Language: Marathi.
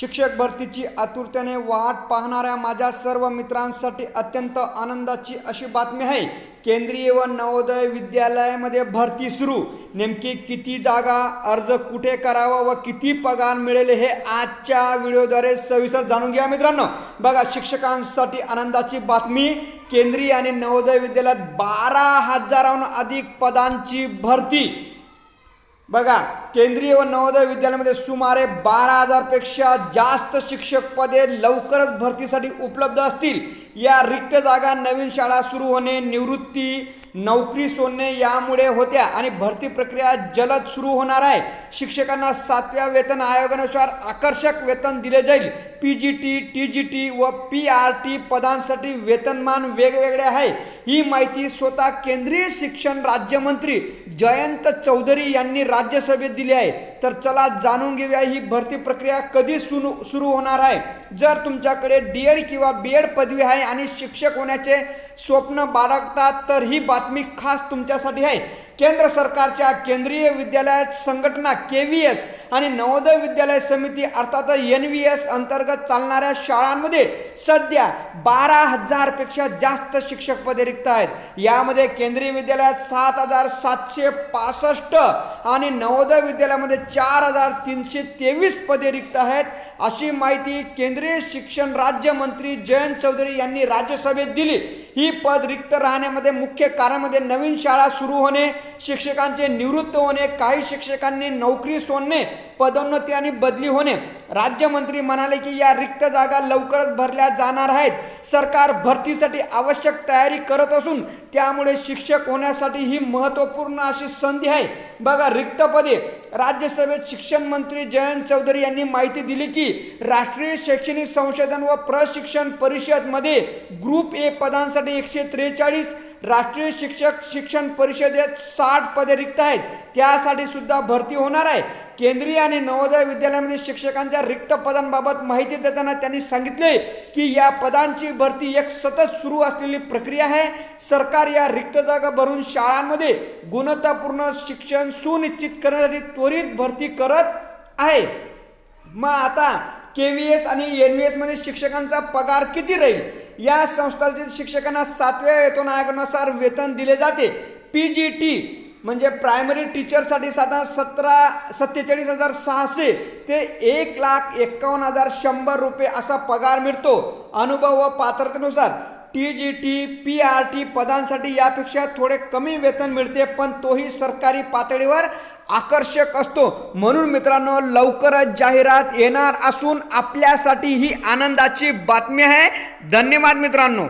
शिक्षक भरतीची आतुरतेने वाट पाहणाऱ्या माझ्या सर्व मित्रांसाठी अत्यंत आनंदाची अशी बातमी आहे. केंद्रीय व नवोदय विद्यालयामध्ये भरती सुरू. नेमकी किती जागा अर्ज कुठे करावा व किती पगार मिळेल हे आजच्या व्हिडिओद्वारे सविस्तर जाणून घ्या मित्रांनो. बघा शिक्षकांसाठी आनंदाची बातमी केंद्रीय आणि नवोदय विद्यालयात बारा हजाराहून अधिक पदांची भरती. बघा केंद्रीय व नवोदय विद्यालयामध्ये सुमारे बारा हजारपेक्षा जास्त शिक्षक पदे लवकरच भरतीसाठी उपलब्ध असतील. या रिक्त जागा नवीन शाळा सुरू होणे निवृत्ती नोकरी सोडणे यामुळे होत्या आणि भरती प्रक्रिया जलद सुरू होणार आहे. शिक्षकांना सातव्या वेतन आयोगानुसार आकर्षक वेतन दिले जाईल. P G T T G T व पी आर टी पदांसाठी वेतनमान वेगवेगळे आहे. ही माहिती स्वतः केंद्रीय शिक्षण राज्यमंत्री जयंत चौधरी यांनी राज्यसभेत दिली आहे. तर चला जाणून घेऊया ही भरती प्रक्रिया कधी सुरू सुरू होणार आहे. जर तुमच्याकडे डी एड किंवा बी एड पदवी आहे आणि शिक्षक होण्याचे स्वप्न बाळगतात तर ही बातमी खास तुमच्यासाठी आहे. केंद्र सरकारच्या केंद्रीय विद्यालयात संघटना के व्ही एस आणि नवोदय विद्यालय समिती अर्थात एन व्ही एस अंतर्गत चालणाऱ्या शाळांमध्ये सध्या बारा हजारपेक्षा जास्त शिक्षक पदे रिक्त आहेत. यामध्ये केंद्रीय विद्यालयात सात हजार सातशे पासष्ट आणि नवोदय विद्यालयामध्ये चार हजार तीनशे तेवीस पदे रिक्त आहेत. अशी माहिती केंद्रीय शिक्षण राज्यमंत्री जयंत चौधरी यांनी राज्यसभेत दिली. ही पद रिक्त राहण्यामध्ये मुख्य कारणामध्ये नवीन शाळा सुरू होणे शिक्षकांचे निवृत्त होणे काही शिक्षकांनी नोकरी सोडणे पदोन्नती आणि बदली होणे. राज्यमंत्री म्हणाले की या रिक्त जागा लवकरच भरल्या जाणार आहेत. सरकार भरतीसाठी आवश्यक तयारी करत असून त्यामुळे शिक्षक होण्यासाठी ही महत्त्वपूर्ण अशी संधी आहे. बघा रिक्त पदे राज्यसभेत शिक्षण मंत्री जयंत चौधरी यांनी माहिती दिली की राष्ट्रीय शैक्षणिक संशोधन व प्रशिक्षण परिषदमध्ये ग्रुप ए पदांसाठी एकशे त्रेचाळीस राष्ट्रीय शिक्षक शिक्षण परिषदेत साठ पदे रिक्त आहेत. त्यासाठी सुद्धा भरती होणार आहे. केंद्रीय आणि नवोदय विद्यालयामध्ये शिक्षकांच्या रिक्त पदांबाबत माहिती देताना त्यांनी सांगितले की या पदांची भरती एक सतत सुरू असलेली प्रक्रिया आहे. सरकार या रिक्त जागा भरून शाळांमध्ये गुणवत्तापूर्ण शिक्षण सुनिश्चित करण्यासाठी त्वरित भरती करत आहे. मग आता के व्ही एस आणि एन व्ही एसमध्ये शिक्षकांचा पगार किती राहील? या संस्थातील शिक्षकांना सातव्या वेतन आयोगानुसार वेतन दिले जाते. पी जी टी म्हणजे प्रायमरी टीचरसाठी साधारण सतरा सत्तेचाळीस हजार सहाशे ते एक लाख एक्कावन्न हजार शंभर रुपये असा पगार मिळतो. अनुभव व पात्रतेनुसार T G T P R T पदांसाठी यापेक्षा थोडे कमी वेतन मिळते पण तोही सरकारी पातळीवर आकर्षक असतो. म्हणून मित्रांनो लवकरच जाहिरात येणार असून आपल्यासाठी ही आनंदाची बातमी आहे. धन्यवाद मित्रांनो.